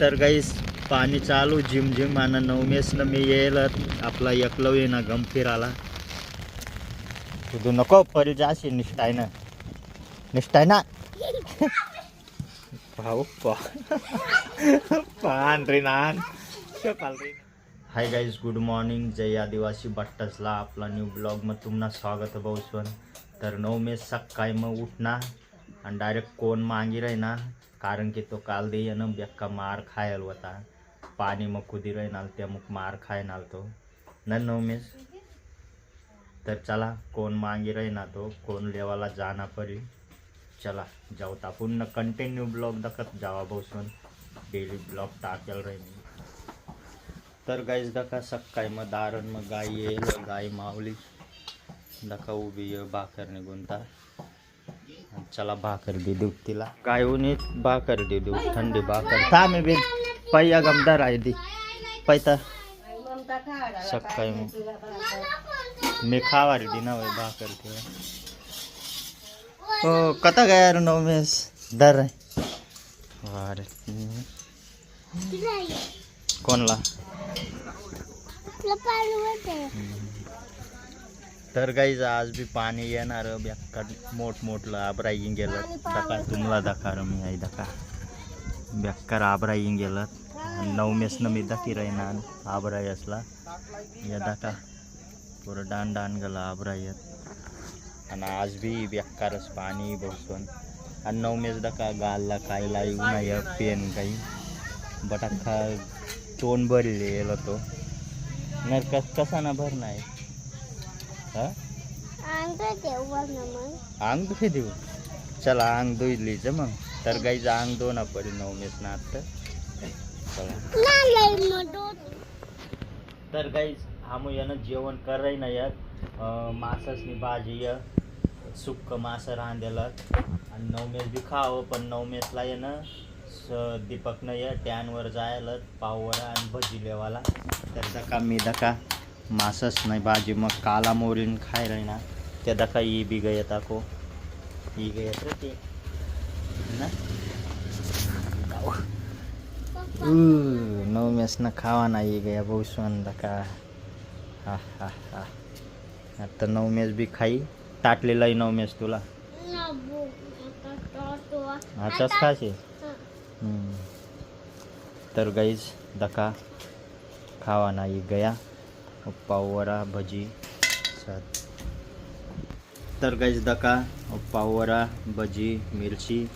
तर गाईस पाणी चालू झिम झिम आणि नवमेसनं मी येईल. आपला एकलव्य ना गम फिराला तुझं नको परी जाशी निष्ठाय ना. निष्ठाय ना? भाऊ पान रे नान. हाय गाईज गुड मॉर्निंग जय आदिवासी बट्टसला आपला न्यू ब्लॉगमध्ये तुम्हाला स्वागत आहे भाऊसवन तर नऊ मे सकाळी मग उठना आणि डायरेक्ट कोण मागी ना कारण की तो काल दे ना बेक्का मार खायल होता पाणी मग कुदी राहीनाल त्या मग मार खायनाल तो न तर चला कोण मागे राहीना तो कोण लेवाला जाना परी चला जाऊता तापून कंटिन्यू ब्लॉग दखत जावा बसून डेली ब्लॉग टाकेल राहीन तर गाईस दका सकाळी मग दारण मग गाय येईल गाय मावली दका उभी आहे भाकर निघून ता चला भाकर दे देऊ तिला. गाय उन्हीत भाकर दे देऊ थंडी भाकर. थांब बी पैया गमदार आहे दी पैता. सकाळी मग. मी खावारी दी ना वय भाकर ते हो कथा काय यार नवमेस दर आहे अरे. कोणला? तर गाईज आज बी पाणी येणार बेकार मोठ मोठलं आबराईन गेलं. दका तुम्हाला दाखा मी आई दका बेकार आबराईन गेलं. नऊ मेसनं मी दाखी राहीना. आबराई असला या दाका पुरं डान डान गेला आबरायत आणि आज बी बेकारच पाणी बसून आणि नऊ मेस दका गालला खायला येऊ नये पेन काही. बट अख्खा तोंड भरले तो. नाही कस कसा ना भर नाही हा अंग धुई देऊ चला अंग धुईलीच मग. तर गाईच अंग धो ना पडी नऊ मेस ना आता. चला. तर गाईज आम्ही यानं जेवण कराय ना यार मासासनी भाजी या. सुक्क मासं रांधेलं. आणि नवमेस बी खावं पण नवमेसला येणं स दीपकनं या टॅनवर जायला पाववर आणि भजी लेवाला. तर दका मी दका. मासच नाही भाजी मग काला मोरीन खाय राही ना त्या दका ई बी गय ताको ई गय ते. ना? नवमेस ना खावा ना ई गया बहुसवन दका हा हा हा. आता नवमेस बी खाई. टाटलेलाही नवमेस तुला. आताच हम्म. तर गाईज दका खावा नाही गया. पाववरा भजी सात तर गाईज दका पाववरा भजी मिरची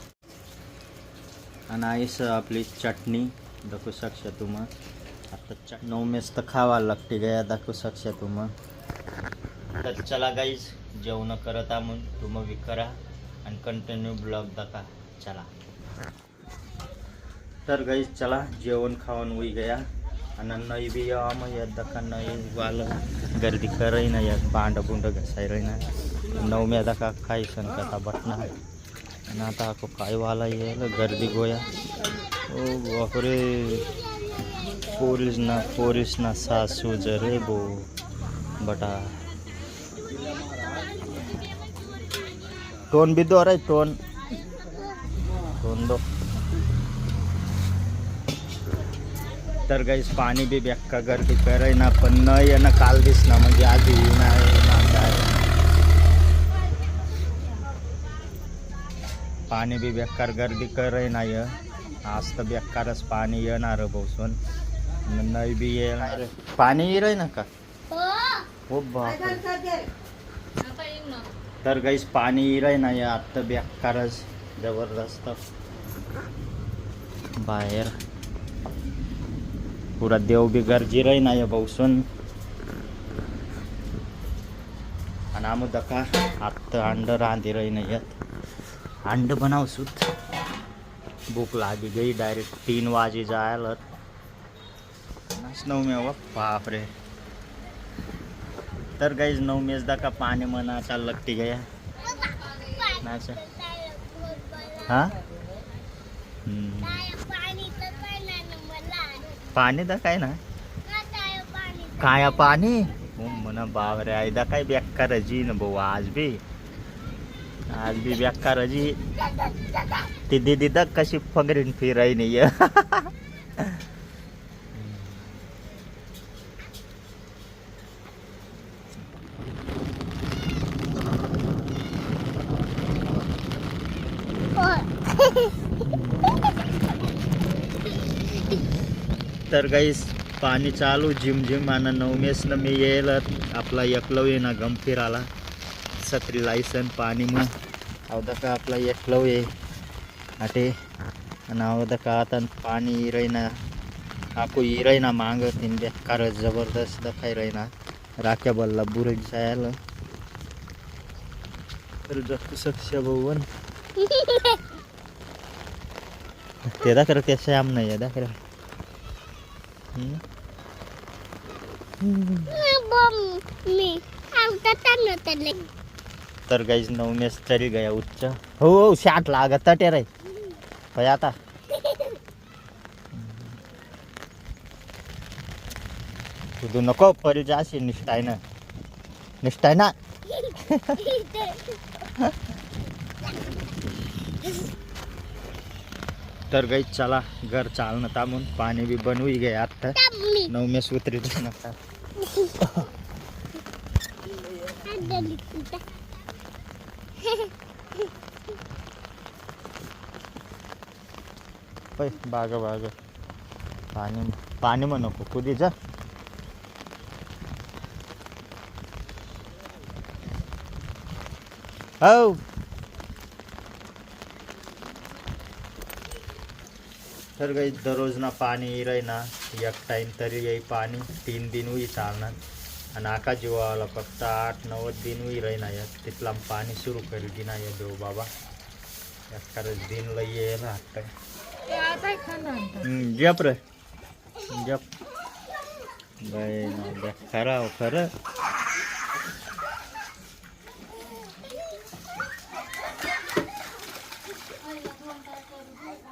आणि आईस आपली चटणी दाखवू शकशा तुम आता चट नवमेस तर खावा लागते गया दाखवू शकशा तुम तर चला गाईज जेवण करत आमून. तुम बी करा आणि कंटिन्यू ब्लॉग दाखा चला. तर गाईज चला जेवण खाऊन उई गया. आणि नई बी यावा मग या दखा नई वाल गर्दी करई ना या भांड बुंड घसाय रही ना नऊ मे दका खाई संकता बटना आणि आता आको काय वाला येईल गर्दी गोया ओ बापरे पोरीस ना पोरीस ना सासू जरे बो बटा टोन बी दो रे टोन टोन दो तर गाईस पाणी बी बेक्का गर्दी कराय ना पण न येणं काल दिसणं म्हणजे आज येऊ नाही पाणी बी बेकार गर्दी कराय ना य. आज तर बेकारच पाणी येणार बसून नाही बी येणार पाणी येईल ना का? हो तर गाईस पाणी येईल ना या. आत्ता बेकारच जबरदस्त. बाहेर. पुरा देव बी गरजी रही ना या बसून आणि आम्ही दका आत्ता अंड रांधी रही नाही येत. अंड बनावसुत भूक लागी गई डायरेक्ट तीन वाजे जायला. नऊ मे बाप रे तर गाईज नऊ मेच दका पाणी म्हणा चाल लगती गया. नाचा. हा? पाणी दा काय ना? काया पाणी? हो म्हणा बावरे आयदा काय बेकार जी ना भाऊ आज बी. आज बी बेकार जी ती दीदी दा कशी फगरीन फिराई नाही. तर गाईस पाणी चालू झिम झिम आणि नवमेसनं मी येईल. आपला एकलव्य ना गम फिराला छत्री लायसन पाणी मग. अवदका आपला एकलव्य अटे आणि अवदका आता पाणी इरायना आकू इरायना मांग तीन बेकार जबरदस्त दखाय राहिना. राख्या बल्ला बुरे जायला. तर जग सक्ष भवन ते दाखर ते श्याम नाही आहे दाखर. तर गाईज नवमेस तरी गया उच्च. हो हो शाट लागत तटे रे. होय आता. तुझू नको परी जाशी निष्ठाय ना. निष्ठाय ना. तर गाई चला घर चालणं तामून पाणी बी बनवू गे आता. नवमेस उतरी नका पै बाग बाग. पाणी पाणी मग नको. कुदी जा. हो. तर काही दररोज ना पाणी येई ना एक टाइम तरी येई पाणी तीन दिन होई चालणार. आणि आका जीवाला फक्त आठ नव्वद दिन होई राही ना या तिथला पाणी सुरू करेल की नाही या देव बाबा. एखादं दिन लई येईल हट्ट हम्म, जप रे. जप. ना द्या खरं खरं.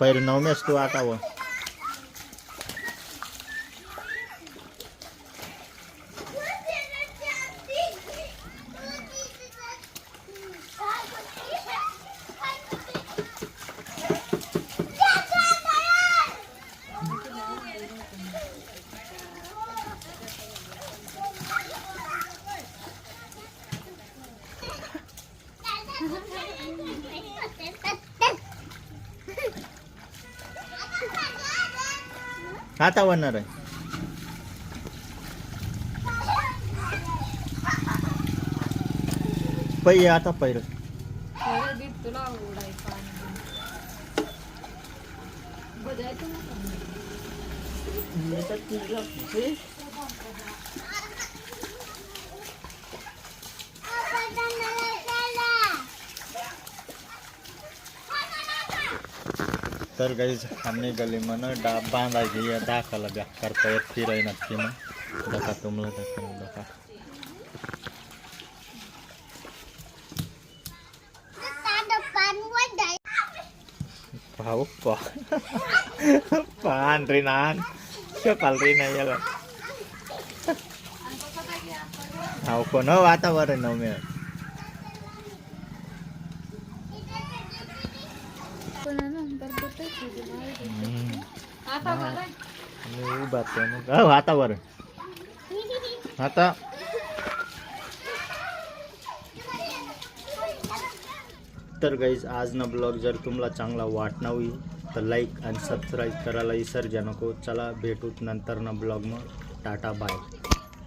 पहिले नवमेस तू आता व आता वरणार आहे. पै आता पहिलं. तुला उडाय पाणी बजायचं ना तर गाईज आम्ही गली म्हण डाब बांधायची या दाखवला बेकार परत फिराय नक्की मग दका तुमला दका दका पाहू पा पान रे नान पाल रे नाही याला हाव कोण हो वातावरण नवमे हम्म. आता बघा मी उभा हो. आता तर गाईज आज ना ब्लॉग जर तुम्हाला चांगला वाटणार होईल तर लाईक आणि सबस्क्राईब करायला विसर्जा नको. चला भेटूत नंतर ना ब्लॉग मग. Tata bye